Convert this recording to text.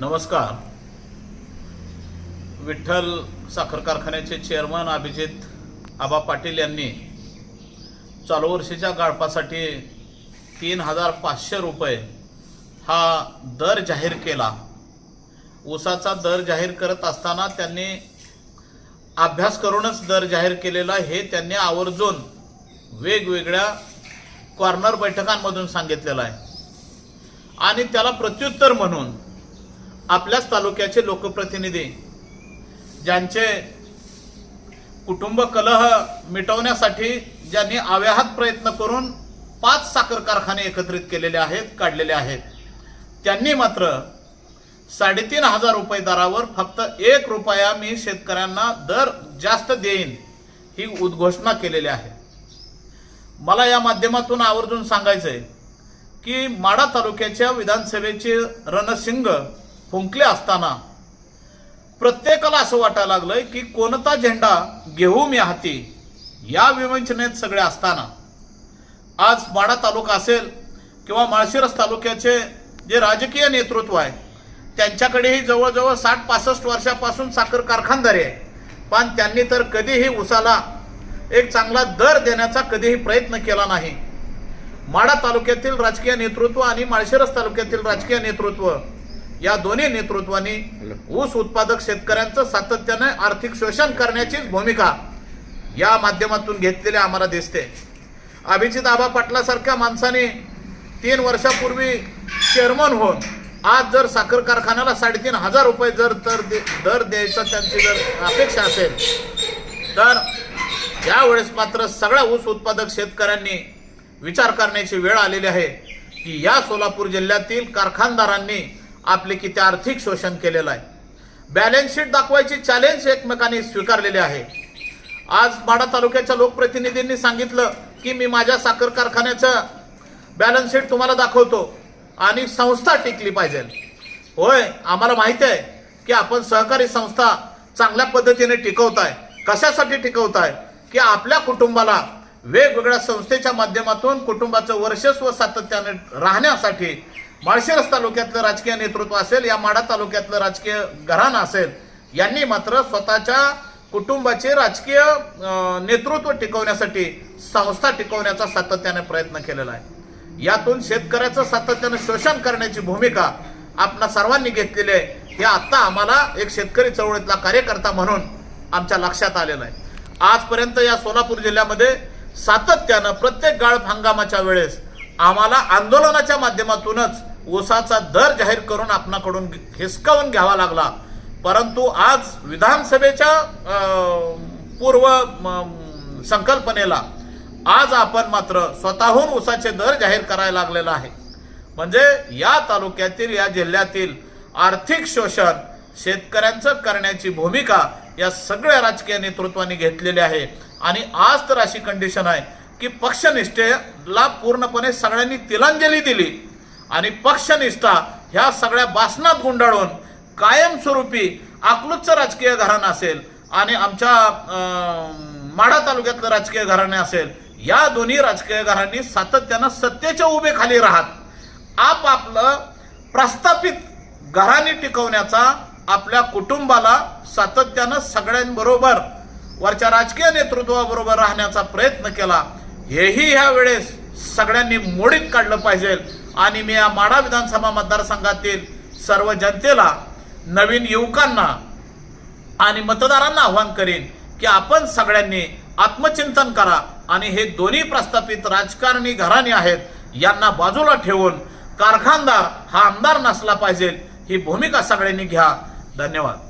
नमस्कार. विठ्ठल साखर कारखान्याचे चेअरमन अभिजित आबा पाटील यांनी चालू वर्षीच्या गाळपासाठी तीन हजार पाचशे रुपये हा दर जाहीर केला. ऊसाचा दर जाहीर करत असताना त्यांनी अभ्यास करूनच दर जाहीर केलेला हे त्यांनी आवर्जून वेगवेगळ्या कॉर्नर बैठकांमधून सांगितलेलं आहे. आणि त्याला प्रत्युत्तर म्हणून आपल्याच तालुक्याचे लोकप्रतिनिधी ज्यांचे कुटुंब कलह मिटवण्यासाठी ज्यांनी आव्याहात प्रयत्न करून पाच साखर कारखाने एकत्रित केलेले आहेत काढलेले आहेत त्यांनी मात्र साडेतीन हजार रुपये दरावर फक्त एक रुपया मी शेतकऱ्यांना दर जास्त देईन ही उद्घोषणा केलेली आहे. मला या माध्यमातून आवर्जून सांगायचं आहे की माडा तालुक्याच्या विधानसभेचे रणसिंग फुंकले असताना प्रत्येकाला असं वाटायला लागलं की कोणता झेंडा घेऊ मी हाती या विवंचनेत सगळे असताना. आज माडा तालुका असेल किंवा माळशिरस तालुक्याचे जे राजकीय नेतृत्व आहे त्यांच्याकडेही जवळजवळ साठ पासष्ट वर्षापासून साखर कारखानदारी आहे. पण त्यांनी तर कधीही उसाला एक चांगला दर देण्याचा कधीही प्रयत्न केला नाही. माडा तालुक्यातील राजकीय नेतृत्व आणि माळशिरस तालुक्यातील राजकीय नेतृत्व या दोन्ही नेतृत्वांनी ऊस उत्पादक शेतकऱ्यांचं सातत्याने आर्थिक शोषण करण्याचीच भूमिका या माध्यमातून घेतलेली आम्हाला दिसते. अभिजित आबा पाटलासारख्या माणसाने तीन वर्षापूर्वी चेअरमन होऊन आज जर साखर कारखान्याला साडेतीन हजार रुपये जर तर दे- दर द्यायचा त्यांची जर अपेक्षा असेल तर यावेळेस मात्र सगळ्या ऊस उत्पादक शेतकऱ्यांनी विचार करण्याची वेळ आलेली आहे की या सोलापूर जिल्ह्यातील कारखानदारांनी आपले किती आर्थिक शोषण केलेलं आहे. बॅलन्स शीट दाखवायची चॅलेंज एकमेकांनी स्वीकारलेली आहे. आज माडा तालुक्याच्या लोकप्रतिनिधींनी सांगितलं की मी माझ्या साखर कारखान्याचं बॅलन्स शीट तुम्हाला दाखवतो आणि संस्था टिकली पाहिजे. होय आम्हाला माहिती आहे की आपण सहकारी संस्था चांगल्या पद्धतीने टिकवत आहे कशासाठी टिकवत आहे की आपल्या कुटुंबाला वेगवेगळ्या संस्थेच्या माध्यमातून कुटुंबाचं वर्चस्व सातत्याने राहण्यासाठी माळशिरस तालुक्यातलं राजकीय नेतृत्व असेल या माडा तालुक्यातलं राजकीय घराणं असेल यांनी मात्र स्वतःच्या कुटुंबाचे राजकीय नेतृत्व टिकवण्यासाठी संस्था टिकवण्याचा सातत्याने प्रयत्न केलेला आहे. यातून शेतकऱ्याचं सातत्याने शोषण करण्याची भूमिका आपणा सर्वांनी घेतलेली आहे. हे आत्ता आम्हाला एक शेतकरी चळवळीतला कार्यकर्ता म्हणून आमच्या लक्षात आलेलं आहे. आजपर्यंत या सोलापूर जिल्ह्यामध्ये सातत्यानं प्रत्येक गाळप हंगामाच्या वेळेस आम्हाला आंदोलनाच्या माध्यमातूनच ऊसाचा दर जाहीर करून आपणाकडून हिसकावून घ्यावा लागला. परंतु आज विधानसभेच्या पूर्व म, संकल्पनेला आज आपण मात्र स्वतःहून ऊसाचे दर जाहीर करायला लागलेला आहे. म्हणजे या तालुक्यातील या जिल्ह्यातील आर्थिक शोषण शेतकऱ्यांचं करण्याची भूमिका या सगळ्या राजकीय नेतृत्वाने घेतलेली आहे. आणि आज तर अशी कंडिशन आहे की पक्षनिष्ठेला पूर्णपणे सगळ्यांनी तिलांजली दिली. आणि पक्षनिष्ठा ह्या सगळ्या बासनात गुंडाळून कायमस्वरूपी अकलूजचं राजकीय घराणं असेल आणि आमच्या माढा तालुक्यातलं राजकीय घराणे असेल या दोन्ही राजकीय घरांनी सातत्यानं सत्तेच्या उभे खाली राहत. आपापलं प्रस्थापित घराणी टिकवण्याचा आपल्या कुटुंबाला सातत्यानं सगळ्यांबरोबर वरच्या राजकीय नेतृत्वाबरोबर राहण्याचा प्रयत्न केला. हेही ह्या वेळेस सगळ्यांनी मोडीत काढलं पाहिजे. आणि मी या माडा विधानसभा मतदारसंघातील सर्व जनतेला नवीन युवकांना आणि मतदारांना आव्हान करीन की आपण सगळ्यांनी आत्मचिंतन करा. आणि हे दोन्ही प्रस्थापित राजकारणी घराणे आहेत यांना बाजूला ठेवून कारखानदार हा आमदार नसला पाहिजे ही भूमिका सगळ्यांनी घ्या. धन्यवाद.